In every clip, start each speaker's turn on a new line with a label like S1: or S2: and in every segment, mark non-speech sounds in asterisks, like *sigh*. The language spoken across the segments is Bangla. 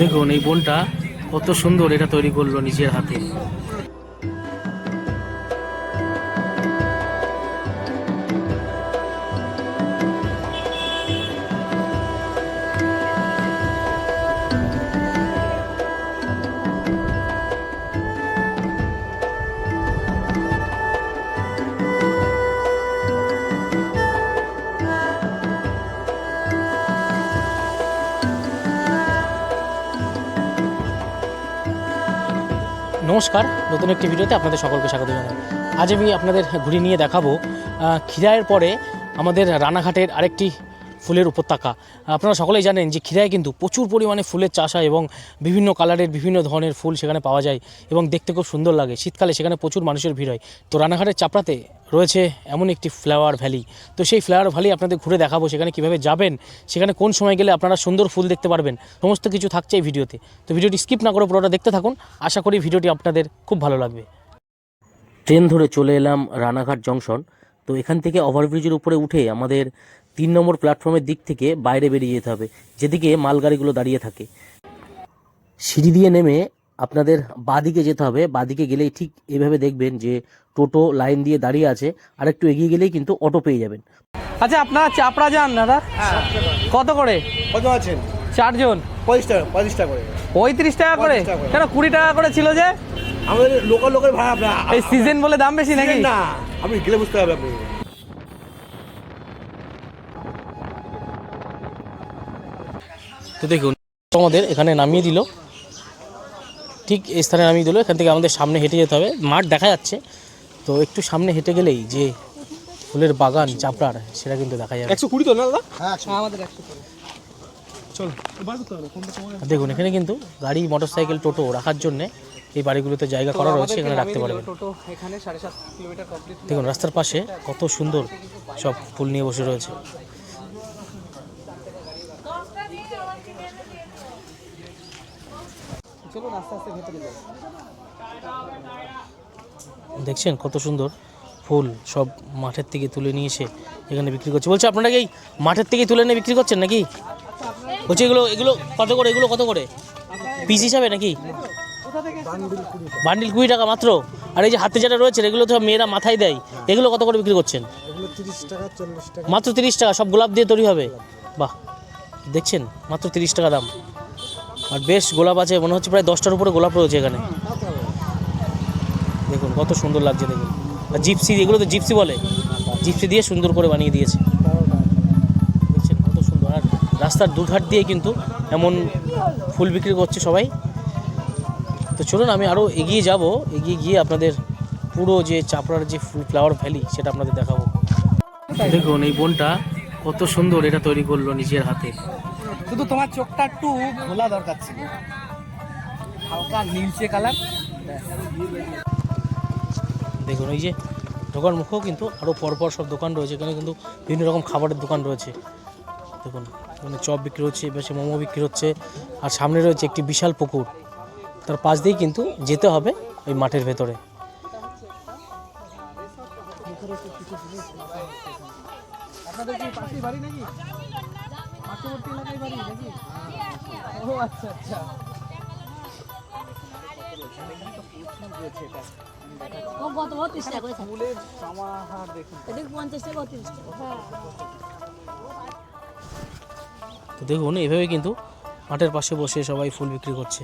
S1: দেখুন এই বোনটা কত সুন্দর এটা তৈরি করল নিজের হাতে। নতুন একটি ভিডিওতে আপনাদের সকলকে স্বাগত জানাই। আজ আমি আপনাদের ঘুরিয়ে নিয়ে দেখাবো খিরায়ের পরে আমাদের রানাঘাটের আরেকটি ফুলের উপত্যকা। আপনারা সকলেই জানেন যে খিরায় কিন্তু প্রচুর পরিমাণে ফুলের চাষ হয় এবং বিভিন্ন কালারের বিভিন্ন ধরনের ফুল সেখানে পাওয়া যায় এবং দেখতে খুব সুন্দর লাগে। শীতকালে সেখানে প্রচুর মানুষের ভিড় হয়। তো রানাঘাটের চাপড়াতে রয়েছে এমন একটি ফ্লাওয়ার ভ্যালি তো সেই ফ্লাওয়ার ভ্যালি আপনাদের ঘুরে দেখাবো সেখানে কীভাবে যাবেন, সেখানে কোন সময় গেলে আপনারা সুন্দর ফুল দেখতে পারবেন, সমস্ত কিছু থাকছে এই ভিডিওতে। তো ভিডিওটি স্কিপ না করে পুরোটা দেখতে থাকুন। আশা করি ভিডিওটি আপনাদের খুব ভালো লাগবে। ট্রেন ধরে চলে এলাম রানাঘাট জংশন তো এখান থেকে ওভারব্রিজের উপরে উঠে আমাদের তিন নম্বর প্ল্যাটফর্মের দিক থেকে বাইরে বেরিয়ে যেতে হবে যেদিকে মালগাড়িগুলো দাঁড়িয়ে থাকে। সিঁড়ি দিয়ে নেমে আপনাদের বাদিকে যেতে হবে। বাদিকে গেলেই ঠিক এভাবে দেখবেন যে টোটো লাইন দিয়ে দাঁড়িয়ে আছে আর একটু এগিয়ে গেলেই কিন্তু অটো পেয়ে যাবেন।
S2: আচ্ছা আপনারা চাপড়া যান দাদা। কত করে?
S3: কত আছেন?
S2: চারজন।
S3: পঁচিশ টাকা পঁচিশ টাকা করে।
S2: পঁয়ত্রিশ টাকা করে?
S3: 35 টাকা করে।
S2: কেন কুড়ি টাকা করে ছিল যে?
S3: আমাদের লোকাল লোকের ভাড়া
S2: এই সিজন বলে দাম বেশি নাকি?
S3: না আপনি গেলে বুঝতে হবে আপনি।
S1: তো দেখুন আমাদের এখানে নামিয়ে দিল। ঠিক এই স্থানে নামিয়ে দিল। এখান থেকে আমাদের সামনে হেঁটে যেতে হবে। মাঠ দেখা যাচ্ছে। তো একটু সামনে হেঁটে গেলেই যে ফুলের বাগান চাপড়ার সেটা কিন্তু দেখা যাবে।
S3: একশো কুড়ি তো না দাদা?
S1: আর দেখুন এখানে কিন্তু গাড়ি মোটরসাইকেল টোটো রাখার জন্য এই বাড়িগুলোতে জায়গা করা রয়েছে এখানে রাখতে পারবেন
S2: টোটো। এখানে সাড়ে সাত কিলোমিটার
S1: দেখুন রাস্তার পাশে কত সুন্দর সব ফুল নিয়ে বসে রয়েছে। দেখছেন কত সুন্দর ফুল সব মাঠের থেকে তুলে নিয়ে এসে এখানে বিক্রি করছে। বলছে, আপনারা কি মাঠের থেকে তুলে নিয়ে বিক্রি করছেন নাকি? বলছে, এগুলো এগুলো কত করে, এগুলো কত করে? পিস হিসাবে নাকি? বান্ডিল কুড়ি টাকা মাত্র। আর এই যে হাতে যেটা রয়েছে, এগুলো তো মেয়েরা মাথায় দেয়। এগুলো কত করে বিক্রি করছেন? মাত্র তিরিশ টাকা, সব গোলাপ দিয়ে তৈরি হবে। বাহ, দেখছেন, মাত্র তিরিশ টাকা দাম। আর বেশ গোলাপ আছে, মনে হচ্ছে প্রায় দশটার উপরে গোলাপ রয়েছে এখানে। দেখুন, কত সুন্দর লাগছে দেখুন। আর জিপসি এগুলো তো জিপসি বলে। জিপসি দিয়ে সুন্দর করে বানিয়ে দিয়েছে। দেখছেন কত সুন্দর। আর রাস্তার দুধার দিয়ে কিন্তু এমন ফুল বিক্রি করছে সবাই। তো চলুন, আমি আরও এগিয়ে যাব। এগিয়ে গিয়ে আপনাদের পুরো যে চাপড়ার যে ফুল, ফ্লাওয়ার ভ্যালি, সেটা আপনাদের দেখাবো। দেখুন, এই বোনটা কত সুন্দর এটা তৈরি করল নিজের হাতে।
S2: শুধু তোমার চোখটা একটু খোলা দরকার ছিল। হালকা নীলচে কালার।
S1: দেখুন এই যে দোকান মুখেও কিন্তু আরও পরপর সব দোকান রয়েছে। এখানে কিন্তু বিভিন্ন রকম খাবারের দোকান রয়েছে। দেখুন এখানে চপ বিক্রি হচ্ছে পাশে মোমো বিক্রি হচ্ছে। আর সামনে রয়েছে একটি বিশাল পুকুর। তার পাশ দিয়েই কিন্তু যেতে হবে ওই মাঠের ভেতরে।
S2: আপনাদের কি পাশেই বাড়ি নাকি? পার্শ্ববর্তী এলাকায় বাড়ি নাকি ও আচ্ছা আচ্ছা
S4: কত বত্রিশ টাকা
S2: ফুলের সমাহার দেখুন।
S4: এদিকে পঞ্চাশ টাকা বত্রিশ টাকা? হ্যাঁ।
S1: তো দেখুন এভাবে কিন্তু মাঠের পাশে বসে সবাই ফুল বিক্রি করছে।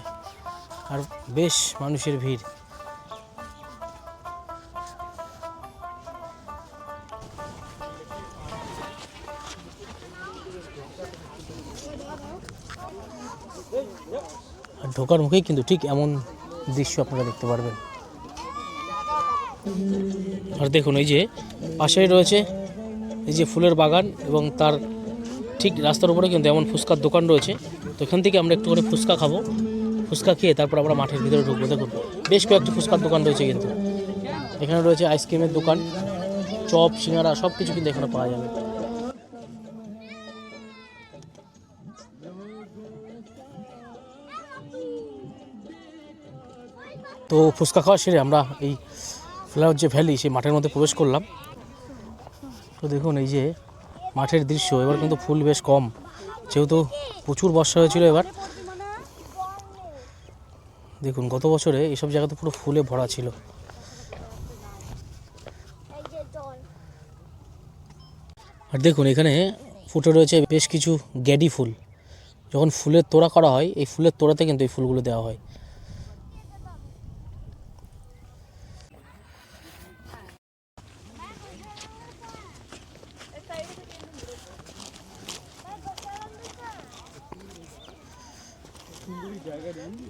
S1: আর বেশ মানুষের ভিড়। ঢোকার মুখেই কিন্তু ঠিক এমন দৃশ্য আপনারা দেখতে পারবেন। আর দেখুন, এই যে পাশেই রয়েছে এই যে ফুলের বাগান এবং তার ঠিক রাস্তার উপরে কিন্তু এমন ফুচকার দোকান রয়েছে। তো এখান থেকে আমরা একটু করে ফুচকা খাব। ফুচকা খেয়ে তারপর আমরা মাঠের ভিতরে ঢুকবো। দেখুন, বেশ কয়েকটি ফুচকার দোকান রয়েছে কিন্তু। এখানে রয়েছে আইসক্রিমের দোকান, চপ, সিঙ্গারা সব কিছু কিন্তু এখানে পাওয়া যাবে। তো ফুচকা খাওয়া সেরে আমরা এই ফ্লাওয়ার যে ভ্যালি, সেই মাঠের মধ্যে প্রবেশ করলাম। তো দেখুন এই যে মাঠের দৃশ্য, এবার কিন্তু ফুল বেশ কম, যেহেতু প্রচুর বর্ষা হয়েছিল এবার। দেখুন, গত বছরে এইসব জায়গাতে পুরো ফুলে ভরা ছিল। আর দেখুন, এখানে ফুটে রয়েছে বেশ কিছু গ্যাডি ফুল। যখন ফুলের তোড়া করা হয়, এই ফুলের তোড়াতে কিন্তু এই ফুলগুলো দেওয়া হয়।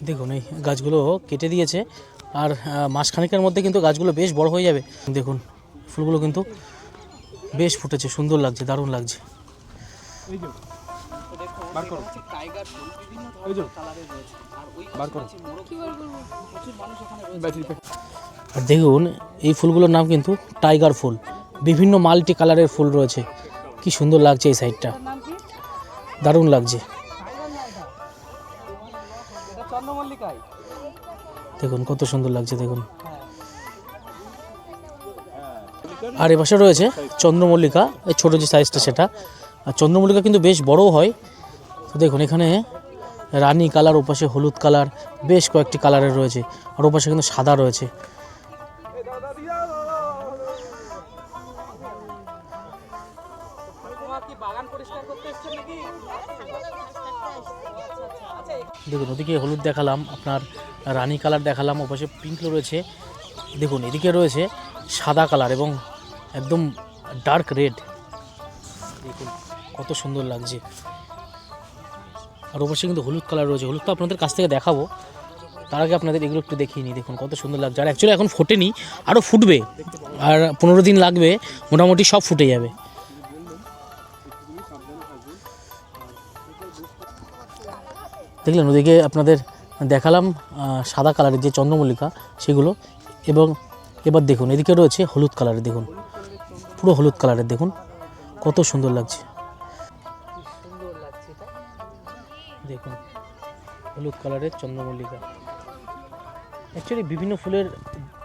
S1: দেখুন এই গাছগুলো কেটে দিয়েছে আর মাসখানেকের মধ্যে কিন্তু গাছগুলো বেশ বড় হয়ে যাবে। দেখুন ফুলগুলো কিন্তু বেশ ফুটেছে সুন্দর লাগছে দারুণ লাগছে। আর দেখুন এই ফুলগুলোর নাম কিন্তু টাইগার ফুল। বিভিন্ন মাল্টি কালারের ফুল রয়েছে। কি সুন্দর লাগছে এই সাইডটা। দারুণ লাগছে। দেখুন কত সুন্দর লাগছে দেখুন। আর এ পাশে রয়েছে চন্দ্রমল্লিকা এই ছোটো যে সাইজটা সেটা। আর চন্দ্রমল্লিকা কিন্তু বেশ বড়ও হয়। তো দেখুন এখানে রানী কালার ওপাশে হলুদ কালার বেশ কয়েকটি কালারের রয়েছে। আর ওপাশে কিন্তু সাদা রয়েছে। দেখুন, ওদিকে হলুদ দেখালাম, আপনার রানী কালার দেখালাম, ওপাশে পিঙ্ক রয়েছে। দেখুন, এদিকে রয়েছে সাদা কালার এবং একদম ডার্ক রেড দেখুন, কত সুন্দর লাগছে। আর ওপাশে কিন্তু হলুদ কালার রয়েছে। হলুদ তো আপনাদের কাছ থেকে দেখাবো। তার আগে আপনাদের এগুলো একটু দেখিয়ে নিই, দেখুন, কত সুন্দর লাগছে। আর অ্যাকচুয়ালি এখন ফোটেনি আরও ফুটবে। আর পনেরো দিন লাগবে, মোটামুটি সব ফুটে যাবে। দেখলেন, ওদিকে আপনাদের দেখালাম সাদা কালারের যে চন্দ্রমল্লিকা, সেগুলো। এবং এবার দেখুন, এদিকে রয়েছে হলুদ কালারের, দেখুন। পুরো হলুদ কালারের, দেখুন। কত সুন্দর লাগছে। দেখুন, হলুদ কালারের চন্দ্রমল্লিকা। অ্যাকচুয়ালি বিভিন্ন ফুলের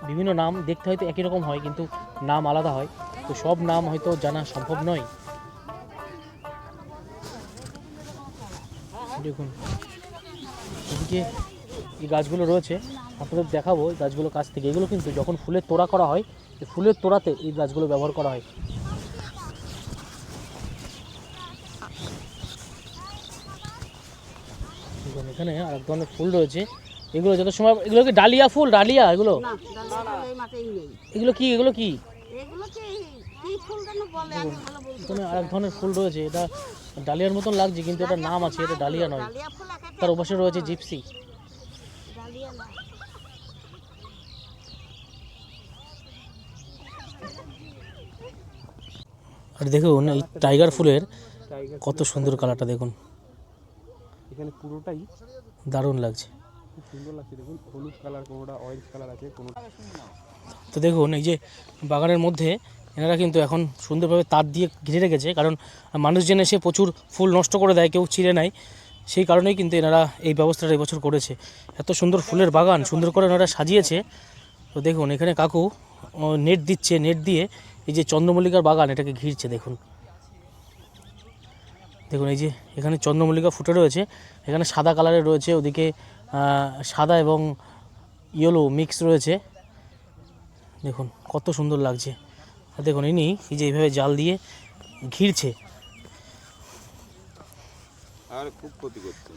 S1: বিভিন্ন নাম দেখতে হয়তো একই রকম হয়, কিন্তু নাম আলাদা হয়। তো সব নাম হয়তো জানা সম্ভব নয়। দেখুন এদিকে এই গাছগুলো রয়েছে আপনাদের দেখাবো এই গাছগুলো কাছ থেকে। এগুলো কিন্তু যখন ফুলের তোড়া করা হয় এই ফুলের তোড়াতে এই গাছগুলো ব্যবহার করা হয়। এখানে আর এক ধরনের ফুল রয়েছে। এগুলো যত সময় এগুলো কি ডালিয়া ফুল? ডালিয়া এগুলো? এগুলো কি? এগুলো কি এখানে আর এক ধরনের ফুল রয়েছে এটা ডালিয়ার মতন লাগছে কিন্তু এটা নাম আছে এটা ডালিয়া নয়। তার ওপাশে রয়েছে জিপসি। আর দেখুন এই টাইগার ফুলের কত সুন্দর কালারটা দেখুন।
S2: এখানে পুরোটাই
S1: দারুণ লাগছে।
S2: সুন্দর লাগছে দেখুন। হলুদ কালার কোনোটা অরেঞ্জ কালার আছে কোনো
S1: তো দেখুন এই যে বাগানের মধ্যে এনারা কিন্তু এখন সুন্দরভাবে তার দিয়ে ঘিরে রেখেছে, কারণ মানুষজন এসে প্রচুর ফুল নষ্ট করে দেয়, কেউ ছিঁড়ে নেয়। সেই কারণেই কিন্তু এনারা এই ব্যবস্থাটা এবছর করেছে। এত সুন্দর ফুলের বাগান, সুন্দর করে এনারা সাজিয়েছে। তো দেখুন, এখানে কাকু নেট দিচ্ছে, নেট দিয়ে এই যে চন্দ্রমল্লিকার বাগান, এটাকে ঘিরছে, দেখুন। দেখুন, এই যে এখানে চন্দ্রমল্লিকা ফুটে রয়েছে। এখানে সাদা কালারের রয়েছে, ওদিকে সাদা এবং ইয়েলো মিক্স রয়েছে। দেখুন, কত সুন্দর লাগছে। আর দেখুন ইনি এই যে এইভাবে জাল দিয়ে ঘিরছে।
S5: আর খুব ক্ষতি করছে।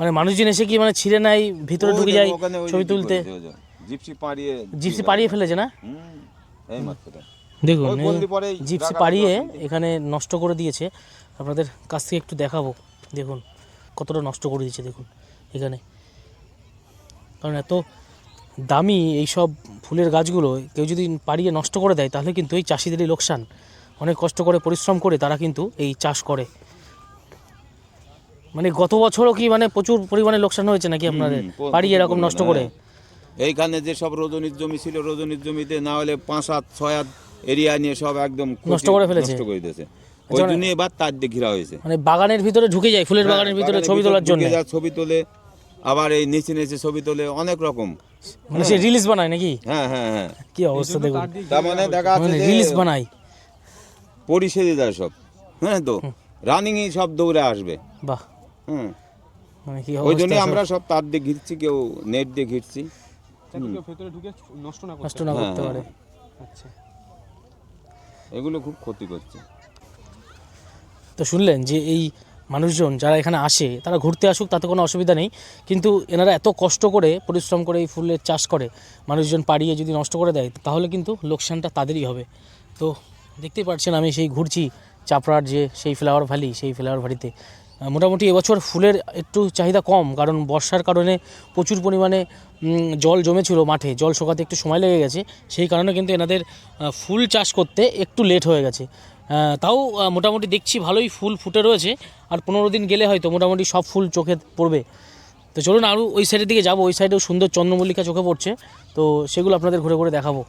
S1: মানে মানুষজন এসে কি মানে ছিঁড়ে নাই ভিতরে ঢুকে যায় ছবি তুলতে?
S5: জিপসি পাড়িয়ে
S1: জিপসি পাড়িয়ে ফেলেছে না? দেখুন জিপসি পাড়িয়ে এখানে নষ্ট করে দিয়েছে। আপনাদের কাছ থেকে একটু দেখাবো। দেখুন কতটা নষ্ট করে দিয়েছে দেখুন এখানে। কারণ এত দামি এই সব ফুলের গাছগুলো কেউ যদি পাড়িয়ে নষ্ট করে দেয় তাহলে কিন্তু এই চাষিদেরই লোকসান। অনেক কষ্ট করে পরিশ্রম করে তারা কিন্তু এই চাষ করে। মানে গত বছরও কি মানে প্রচুর পরিমাণে লোকসান হয়েছে নাকি আপনাদের? পাড়িয়ে এরকম নষ্ট করে।
S5: পরিমাণে, এইখানে যে সব রজনীর জমি ছিল রজনীর জমিতে না হলে পাঁচ হাত ছয় হাত এরিয়া নিয়ে সব একদম
S1: নষ্ট করে ফেলেছে।
S5: নষ্ট করে দিয়েছে। ওই
S1: আচ্ছা,
S5: জন্য এবার তার দিয়ে ঘেরা হয়েছে।
S1: মানে বাগানের ভিতরে ঢুকে যায় ফুলের বাগানের ভিতরে ছবি তোলার জন্য।
S5: ছবি তোলে আবার এই নিচে নিচে ছবি তোলে অনেক রকম।
S1: মানে সে রিলিজ বানায় নাকি?
S5: হ্যাঁ হ্যাঁ হ্যাঁ।
S1: কি অবস্থা দেখুন।
S5: তার মানে দেখা যাচ্ছে
S1: রিলিজ
S5: যে
S1: বানায়।
S5: পরিষেদে যায় সব। হ্যাঁ তো? রানিংই সব দৌড়ে আসবে।
S1: বাহ।
S5: হুম।
S1: মানে
S5: ওই
S1: অবস্থা
S5: জন্যই আমরা সব। তার দিয়ে ঘিরছি কেউ নেট দিয়ে ঘিরছি।
S2: ভেতরে ঢুকে নষ্ট না করতে
S1: নষ্ট না করতে পারে।
S2: আচ্ছা।
S5: এগুলো খুব ক্ষতি করছে।
S1: তো শুনলেন যে এই মানুষজন যারা এখানে আসে, তারা ঘুরতে আসুক, তাতে কোনো অসুবিধা নেই। কিন্তু এনারা এত কষ্ট করে পরিশ্রম করে এই ফুলের চাষ করে, মানুষজন পাড়িয়ে যদি নষ্ট করে দেয়, তাহলে কিন্তু লোকসানটা তাদেরই হবে। তো দেখতেই পাচ্ছেন, আমি সেই ঘুরছি চাপড়ার যে, সেই ফ্লাওয়ার ভ্যালি সেই ফ্লাওয়ার ভ্যালিতে মোটামুটি এবছর ফুলের একটু চাহিদা কম, কারণ বর্ষার কারণে প্রচুর পরিমাণে জল জমেছিল মাঠে, জল শোকাতে একটু সময় লেগে গেছে। সেই কারণে কিন্তু এনাদের ফুল চাষ করতে একটু লেট হয়ে গেছে। তাও মোটামুটি দেখছি ভালোই ফুল ফুটে রয়েছে, আর পনেরো দিন গেলে হয়তো মোটামুটি সব ফুল চোখে পড়বে। তো চলুন আরও ওই সাইডের দিকে যাব, ওই সাইডেও সুন্দর চন্দ্রমল্লিকা চোখে পড়ছে। তো সেগুলো আপনাদের ঘুরে ঘুরে দেখাবো।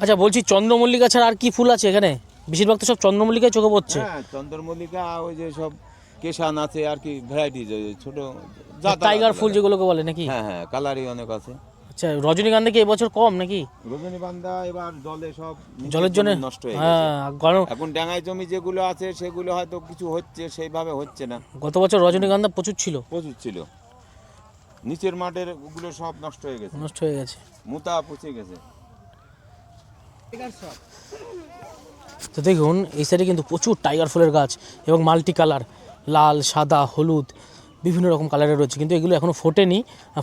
S1: আচ্ছা বলছি চন্দ্রমল্লিকা ছাড়া আর কি ফুল আছে এখানে? বেশিরভাগ তো সব চন্দ্রমল্লিকায় চোখে পড়ছে।
S5: হ্যাঁ চন্দ্রমল্লিকা ওই যে সব কেশান আছে আর কি ভ্যারাইটি ছোট
S1: টাইগার ফুল
S5: আলাদা।
S1: যেগুলোকে বলে নাকি?
S5: হ্যাঁ হ্যাঁ কালারই অনেক আছে।
S1: আচ্ছা রজনীগন্ধা কি এবছর কম নাকি?
S5: রজনীগন্ধা এবার জলে সব
S1: জলের জন্য?
S5: নষ্ট হয়ে গেছে।
S1: হ্যাঁ
S5: এখন ডাঙায় জমি যেগুলো আছে সেগুলো হয়তো কিছু হচ্ছে সেইভাবে হচ্ছে না।
S1: গত বছর রজনীগন্ধা প্রচুর ছিল।
S5: প্রচুর ছিল। নিচের মাঠের ওগুলো সব নষ্ট হয়ে গেছে।
S1: নষ্ট হয়ে গেছে।
S5: মুতা পচে গেছে।
S1: তো দেখুন, এই সাইডে কিন্তু প্রচুর টাইগার ফুলের গাছ এবং মাল্টি কালার লাল, সাদা, হলুদ, বিভিন্ন রকম কালারের রয়েছে। কিন্তু এগুলো এখনও ফোটেনি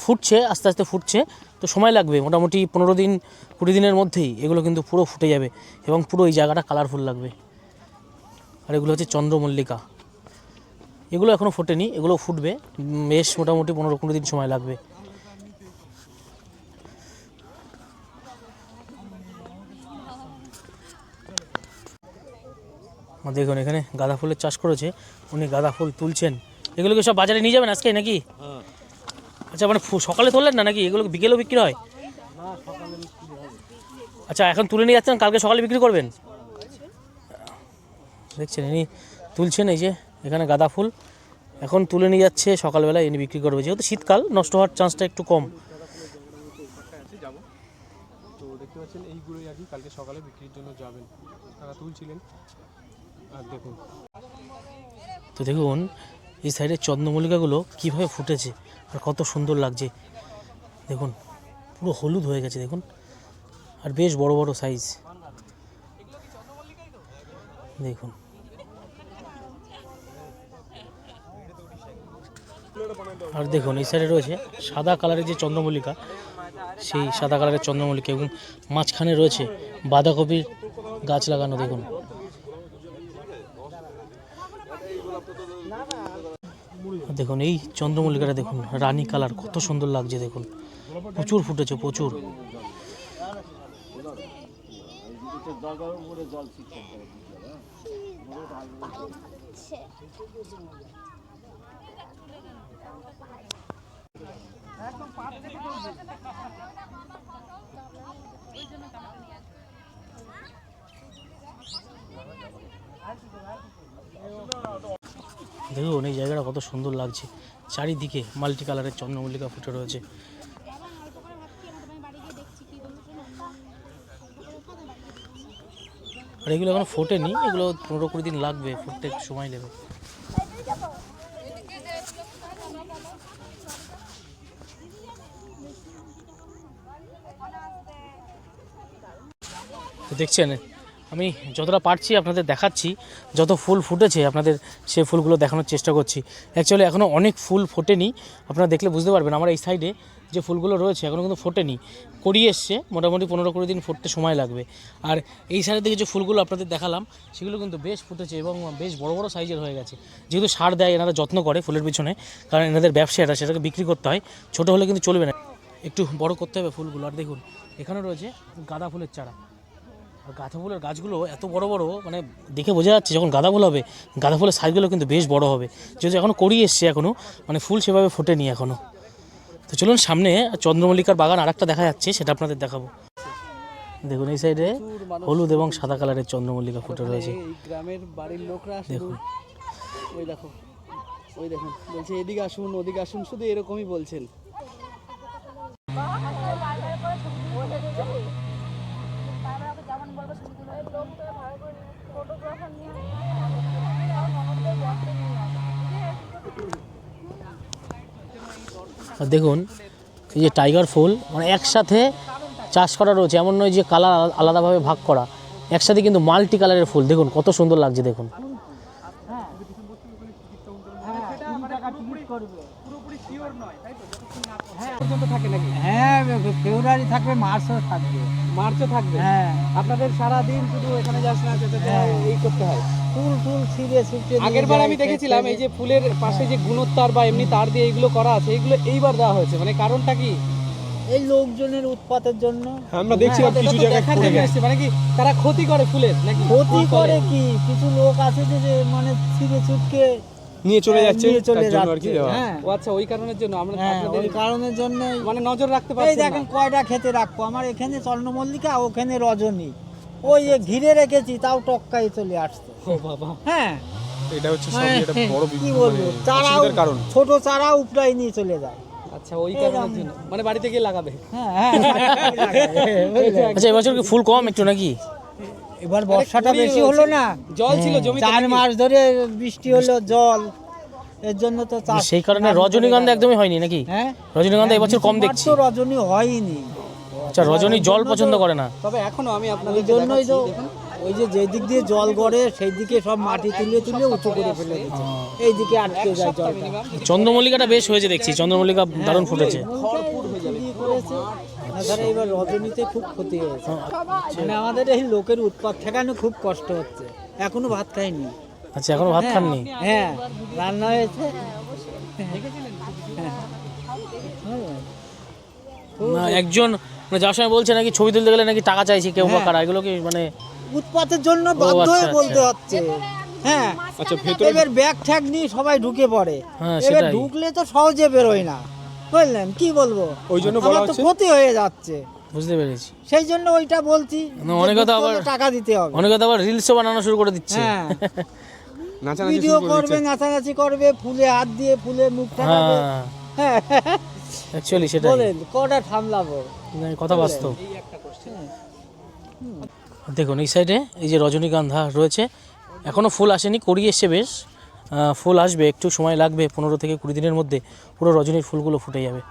S1: ফুটছে, আস্তে আস্তে ফুটছে। তো সময় লাগবে, মোটামুটি পনেরো দিন, কুড়ি দিনের মধ্যেই এগুলো কিন্তু পুরো ফুটে যাবে এবং পুরো এই জায়গাটা কালারফুল লাগবে। আর এগুলো হচ্ছে চন্দ্রমল্লিকা। এগুলো এখনও ফোটেনি, এগুলো ফুটবে বেশ মোটামুটি পনেরো কুড়ি দিন সময় লাগবে। দেখুন, এখানে গাঁদা ফুলের চাষ করেছে। উনি গাঁদা ফুল তুলছেন। এগুলোকে সব বাজারে নিয়ে যাবেন আজকে নাকি? আচ্ছা মানে সকালে তুললেন না নাকি? এগুলো বিকেলেও বিক্রি হয়? আচ্ছা এখন তুলে নিয়ে যাচ্ছেন, কালকে সকালে বিক্রি করবেন? দেখছেন, ইনি তুলছেন এই যে, এখানে গাঁদা ফুল। এখন তুলে নিয়ে যাচ্ছে, সকালবেলায় ইনি বিক্রি করবে। যেহেতু শীতকাল, নষ্ট হওয়ার চান্সটা একটু কম।
S2: দেখতে পাচ্ছেন এইগুলোই আর কি কালকে সকালে বিক্রির জন্য যাবেন। তারা তুলছিলেন।
S1: তো দেখুন, এই সাইডের চন্দ্রমল্লিকাগুলো কীভাবে ফুটেছে আর কত সুন্দর লাগছে। দেখুন, পুরো হলুদ হয়ে গেছে, দেখুন। আর বেশ বড় বড় সাইজ দেখুন। আর দেখুন, এই সাইডে রয়েছে সাদা কালারের যে চন্দ্রমল্লিকা, সেই সাদা কালারের চন্দ্রমল্লিকা এবং মাঝখানে রয়েছে বাঁধাকপির গাছ লাগানো, দেখুন। দেখুন এই চন্দ্রমল্লিকাটা দেখুন রানী কালার কত সুন্দর লাগছে দেখুন। প্রচুর ফুটেছে প্রচুর। দেখুন এই জায়গাটা কত সুন্দর লাগছে। চারিদিকে মাল্টি কালারের চন্দ্রমল্লিকা ফুটে রয়েছে। আর এগুলো এখনও ফোটেনি, এগুলো পনেরো কুড়ি দিন লাগবে, ফুটতে সময় নেবে। দেখছেন আমি যতটা পারছি আপনাদের দেখাচ্ছি, যত ফুল ফুটেছে আপনাদের সে ফুলগুলো দেখানোর চেষ্টা করছি। অ্যাকচুয়ালি এখনও অনেক ফুল ফোটেনি, আপনারা দেখলে বুঝতে পারবেন আমার এই সাইডে যে ফুলগুলো রয়েছে এখনও কিন্তু ফোটেনি। করিয়ে এসছে, মোটামুটি পনেরো কুড়ি দিন ফুটতে সময় লাগবে। আর এই সাইডের দিকে যে ফুলগুলো আপনাদের দেখালাম, সেগুলো কিন্তু বেশ ফুটেছে এবং বেশ বড় বড় সাইজের হয়ে গেছে। যেহেতু সার দেয়, এনারা যত্ন করে ফুলের পিছনে, কারণ এনাদের ব্যবসা এটা, সেটাকে বিক্রি করতে হয়। ছোটো হলে কিন্তু চলবে না। একটু বড় করতে হবে ফুলগুলো। আর দেখুন, এখানে রয়েছে গাঁদা ফুলের চারা। গাঁদা ফুলের গাছগুলো এত বড় বড় মানে দেখে বোঝা যাচ্ছে যখন গাঁদা ফুল হবে গাঁদা ফুলের সাইজগুলো কিন্তু বেশ বড় হবে। যেহেতু এখনও করিয়ে এসছে এখনও মানে ফুল সেভাবে ফোটেনি এখনও তো চলুন সামনে চন্দ্রমল্লিকার বাগান আর একটা দেখা যাচ্ছে সেটা আপনাদের দেখাবো। দেখুন এই সাইডে হলুদ এবং সাদা কালারের চন্দ্রমল্লিকা ফুটে রয়েছে।
S2: গ্রামের বাড়ির লোকরা
S1: দেখুন।
S2: ওই দেখো ওই দেখুন বলছে এদিকে আসুন ওদিকে আসুন শুধু এরকমই বলছেন।
S1: দেখুন এই যে টাইগার ফুল মানে একসাথে চাষ করা রয়েছে এমন নয় যে কালার আলাদাভাবে ভাগ করা। একসাথে কিন্তু মাল্টি কালারের ফুল দেখুন কত সুন্দর লাগছে দেখুন।
S6: হ্যাঁ, থাকবে মার্চও থাকবে।
S2: মার্চে থাকবে।
S6: হ্যাঁ।
S2: আপনাদের সারা দিন শুধু এখানে যাস না যেতে
S6: হ্যাঁ।
S2: এই করতে হয়।
S6: ফুল ফুল ছিঁড়ে ছিঁড়ে
S2: আগের বার আমি দেখেছিলাম এই যে ফুলের পাশে যে গুণোত্তর বা এমনি তার দিয়ে এইগুলো করা আছে এগুলো এইবার দেওয়া হয়েছে। মানে কারণটা কি?
S6: এই লোকজনের উৎপাতের জন্য।
S2: আমরা দেখছিলাম কিছু জায়গায় পড়ে গেছে। মানে কি তারা ক্ষতি করে ফুলের নাকি?
S6: ক্ষতি করে কি? কিছু লোক আছে যে যে মানে ছিঁড়ে ছুটকে
S2: নিয়ে চলে যাচ্ছে
S6: নিয়ে
S2: কি
S6: যাচ্ছে হ্যাঁ।
S2: ও আচ্ছা ওই কারণের জন্য আমরা
S6: হ্যাঁ ওই কারণের জন্য
S2: মানে নজর রাখতে
S6: এই দেখেন কয়টা খেতে রাখব। আমার এখানে স্বর্ণমল্লিকা ওখানে রজনী। ওই যে ঘিরে রেখেছি তাও টক্কাই চলে আসছে।
S2: ও বাবা।
S6: হ্যাঁ।
S2: এটা হচ্ছে
S6: মানে
S2: একটা বড়
S6: কি বলব? চারাও
S2: কারণ।
S6: ছোট চারা উপরাই নিয়ে চলে যায়।
S2: আচ্ছা ওই কারণের জন্য। মানে বাড়িতে গিয়ে লাগাবে। *laughs*
S6: হ্যাঁ হ্যাঁ।
S1: আচ্ছা এবছর কি ফুল কম একটু নাকি?
S6: এবার বর্ষাটা বেশি হলো না।
S2: জল ছিল জমিতে
S6: চার মাস ধরে বৃষ্টি হলো জল এর জন্য তো চাষ
S1: সেই কারণে রজনীগন্ধা একদমই হয়নি নাকি?
S6: হ্যাঁ?
S1: রজনীগন্ধা এবছর কম দেখছি।
S6: তো রজনী হয়নি।
S1: আচ্ছা রজনী জল পছন্দ করে না।
S2: তবে এখনও আমি আপনাদের
S6: ওই জন্যই তো ওই যে যে দিক দিয়ে জল গড়ে সেই দিকে সব মাটি তুলে তুলে উঁচু করে ফেলে দিচ্ছে এই দিকে আটকে যায় জলটা।
S1: চন্দ্রমল্লিকাটা বেশ হয়েছে দেখছি চন্দ্রমল্লিকা দারুণ ফুটেছে।
S6: চুরি করেছে? রজনীতে খুব ক্ষতি হয়েছে। মানে আমাদের এই লোকের উৎপাদ ঠেকানো খুব কষ্ট হচ্ছে। এখনও ভাত খাইনি।
S1: আচ্ছা এখনও ভাত খাননি?
S6: হ্যাঁ রান্না হয়েছে।
S1: না একজন মানে যার সময় বলছে নাকি ছবি তুলতে গেলে নাকি টাকা চাইছে কেউ বা
S6: হ্যাঁ।
S1: কারা? এগুলো কি মানে
S6: উৎপাতের জন্য বাধ্য
S1: আচ্ছা,
S6: হয়ে
S1: আচ্ছা।
S6: বলতে হচ্ছে। হ্যাঁ
S2: আচ্ছা ভেতরে
S6: এবার ব্যাগ ঠ্যাগ নিয়ে সবাই ঢুকে পড়ে।
S1: হ্যাঁ,
S6: এবার ঢুকলে তো সহজে বেরোয় না। বুঝলেন কি বলব?
S2: ওই জন্য বলা
S6: তো
S2: হচ্ছে?
S6: ক্ষতি হয়ে যাচ্ছে।
S1: বুঝতে পেরেছি।
S6: সেই জন্য ওইটা বলছি
S1: না,
S6: যে
S1: অনেকে তো
S6: হলে
S1: আবার-
S6: টাকা দিতে হবে।
S1: অনেকে তো আবার রিলসও বানানো শুরু করে দিচ্ছে।
S6: হ্যাঁ।
S2: নাচানাচি
S6: ভিডিও
S2: শুরু করে
S6: করবে
S2: দিচ্ছে।
S6: নাচানাচি করবে ফুলে হাত দিয়ে ফুলে মুখ ঠাকাবে।
S1: হ্যাঁ।
S6: হ্যাঁ।
S1: অ্যাকচুয়ালি সেটাই।
S6: বলেন কটা থামলাবো?
S1: না, কথা বাস্তব। দেখুন এই সাইডে এই যে রজনীগন্ধা রয়েছে এখনও ফুল আসেনি করিয়ে এসছে বেশ। ফুল আসবে একটু সময় লাগবে পনেরো থেকে কুড়ি দিনের মধ্যে পুরো রজনীর ফুলগুলো ফুটে যাবে।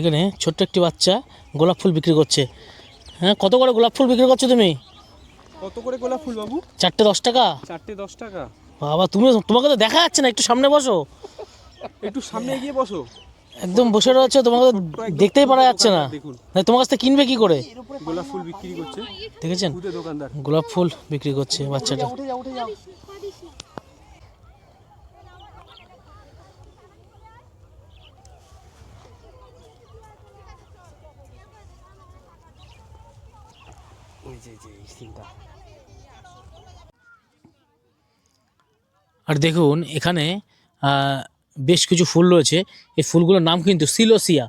S1: এখানে ছোট্ট একটি বাচ্চা গোলাপ ফুল বিক্রি করছে। হ্যাঁ কত করে গোলাপ ফুল বিক্রি করছ তুমি?
S2: কত করে গোলাপ ফুল বাবু?
S1: চারটে দশ টাকা?
S2: চারটে দশ টাকা।
S1: বাবা তুমি তোমাকে তো দেখা যাচ্ছে না একটু সামনে বসো।
S2: একটু সামনে গিয়ে বসো।
S1: একদম বসে রয়েছে তোমাকে তো দেখতেই পারা যাচ্ছে না।
S2: দেখুন।
S1: তোমার কাছ থেকে কিনবে কি করে?
S2: গোলাপ ফুল বিক্রি করছে।
S1: দেখেছেন? গোলাপ ফুল বিক্রি করছে বাচ্চাটা। আর দেখুন এখানে আহ, বেশ কিছু ফুল রয়েছে। এই ফুলগুলোর নাম কিন্তু সিলোসিয়া।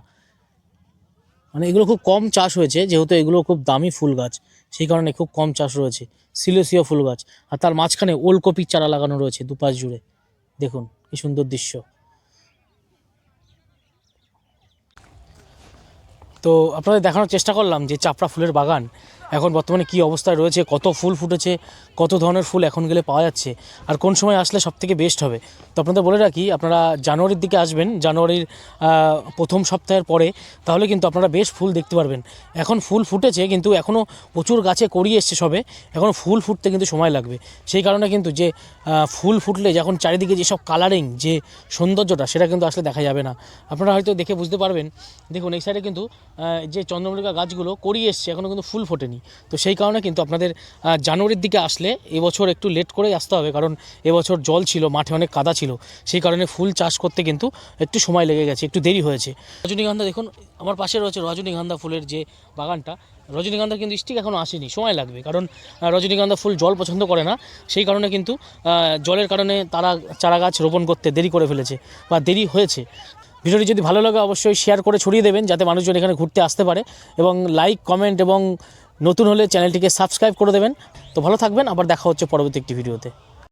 S1: মানে এগুলো খুব কম চাষ হয়েছে, যেহেতু এগুলো খুব দামি ফুল গাছ। সেই কারণে খুব কম চাষ রয়েছে। সিলোসিয়া ফুল গাছ। আর তার মাঝখানে ওলকপির চারা লাগানো রয়েছে দুপাশ জুড়ে। দেখুন, কি সুন্দর দৃশ্য। তো আপনাদের দেখানোর চেষ্টা করলাম যে চাপড়া ফুলের বাগান এখন বর্তমানে কি অবস্থায় রয়েছে, কত ফুল ফুটেছে, কত ধরনের ফুল এখন গেলে পাওয়া যাচ্ছে, আর কোন সময় আসলে সব থেকে বেস্ট হবে? তো আপনাদের বলে রাখি, আপনারা জানুয়ারির দিকে আসবেন, জানুয়ারির প্রথম সপ্তাহের পরে, তাহলে কিন্তু আপনারা বেশ ফুল দেখতে পারবেন। এখন ফুল ফুটেছে, কিন্তু এখনও প্রচুর গাছে করিয়ে এসছে সবে, এখন ফুল ফুটতে কিন্তু সময় লাগবে। সেই কারণে কিন্তু যে ফুল ফুটলে যখন চারিদিকে যেসব কালারিং যে সৌন্দর্যটা, সেটা কিন্তু আসলে দেখা যাবে না। আপনারা হয়তো দেখে বুঝতে পারবেন। দেখুন, এই সাইডে কিন্তু যে চন্দ্রমল্লিকা গাছগুলো করিয়ে এসছে এখনও কিন্তু ফুল ফোটেনি। তো সেই কারণে কিন্তু আপনাদের জানুয়ারির দিকে আসলে এবছর একটু লেট করেই আসতে হবে, কারণ এবছর জল ছিল, মাঠে অনেক কাদা ছিল, সেই কারণে ফুল চাষ করতে কিন্তু একটু সময় লেগে গেছে, একটু দেরি হয়েছে। রজনীগন্ধা দেখুন, আমার পাশে রয়েছে রজনীগন্ধা ফুলের যে বাগানটা, রজনীগন্ধা কিন্তু স্টিক এখনও আসেনি, সময় লাগবে, কারণ রজনীগন্ধা ফুল জল পছন্দ করে না, সেই কারণে কিন্তু জলের কারণে তারা চারা গাছ রোপণ করতে দেরি করে ফেলেছে বা দেরি হয়েছে। ভিডিওটি যদি ভালো লাগে অবশ্যই শেয়ার করে ছড়িয়ে দেবেন, যাতে মানুষজন এখানে ঘুরতে আসতে পারে, এবং লাইক কমেন্ট এবং নতুন হলে চ্যানেলটিকে সাবস্ক্রাইব করে দেবেন। তো ভালো থাকবেন, আবার দেখা হচ্ছে পরবর্তী একটি ভিডিওতে।